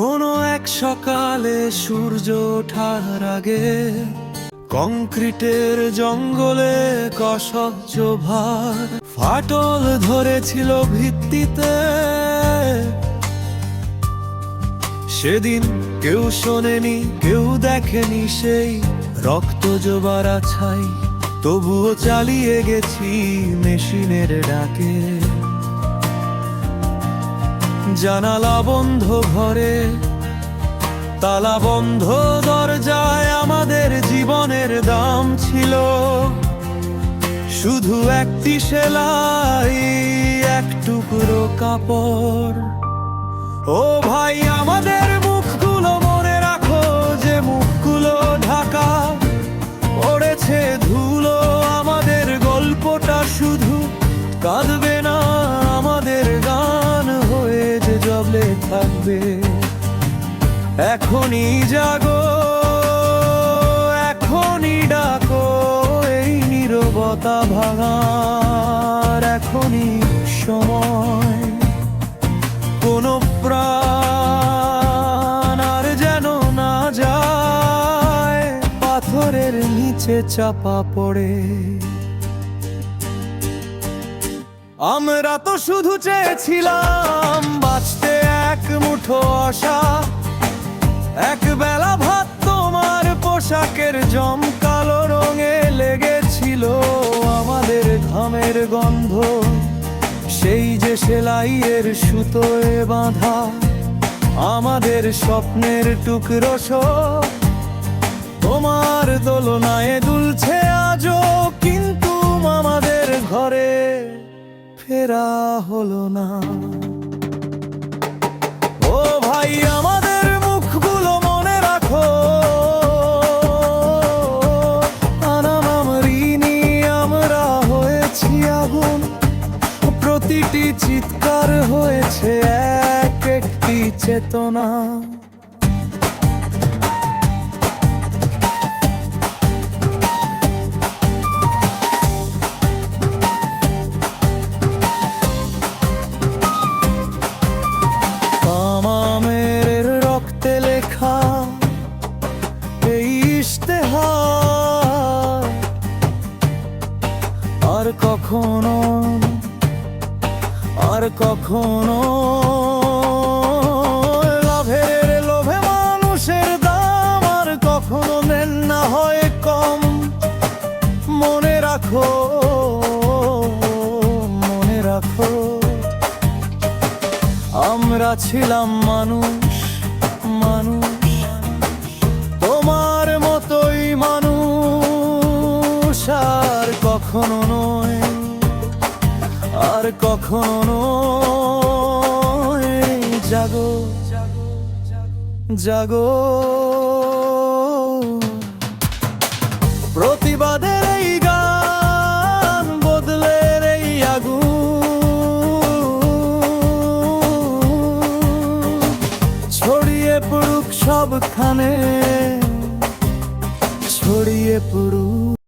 কোনো এক সকালে সূর্য ওঠার আগে কংক্রিটের জঙ্গলে কসহ্য ভার। ফাটল ধরেছিল ভিত্তিতে। সেদিন কেউ শোনেনি, কেউ দেখেনি সেই রক্ত জোবারা ছাই তবুও চালিয়ে গেছি মেশিনের ডাকে। জানালা বন্ধ ঘরে, তালা বন্ধ দরজায় আমাদের জীবনের দাম ছিল। শুধু একটি সেলাই, এক টুকরো কাপড়। ও ভাই, আমাদের মুখগুলো মনে রাখো যে মুখগুলো ঢাকা। পড়েছে ধুলো, আমাদের গল্পটা শুধু কাঁদবে না এখনই জাগো, এখনই ডাকো, এই নিরবতা ভাঙার এখনই সময়। কোনো প্রাণ আর যেন না যায়, পাথরের নিচে চাপা পড়ে। আমরা তো শুধু চেয়েছিলাম এক বেলা ভাত তোমার পোশাকের জমকালো রঙে লেগেছিল আমাদের ঘামের গন্ধ। সেই যে সেলাইয়ের সুতোয় বাঁধা আমাদের স্বপ্নের টুকরো তোমার দোলনায় দুলছে আজও, কিন্তু আমাদের ঘরে ফেরা হলো না। ও ভাই হয়েছি আগুন। প্রতিটি চিৎকার হয়েছে এক একটি চেতনা। কখনো, আর কখনো। লাভের লোভে মানুষের দাম আর কখনো নেন না হয় কম। মনে রাখো মনে রাখো। আমরা ছিলাম মানুষ মানুষ। আর কখনো জাগো জাগো। প্রতিবাদের এই গান বদলের এই আগুন। ছড়িয়ে পড়ুক সবখানে, ছড়িয়ে পড়ুক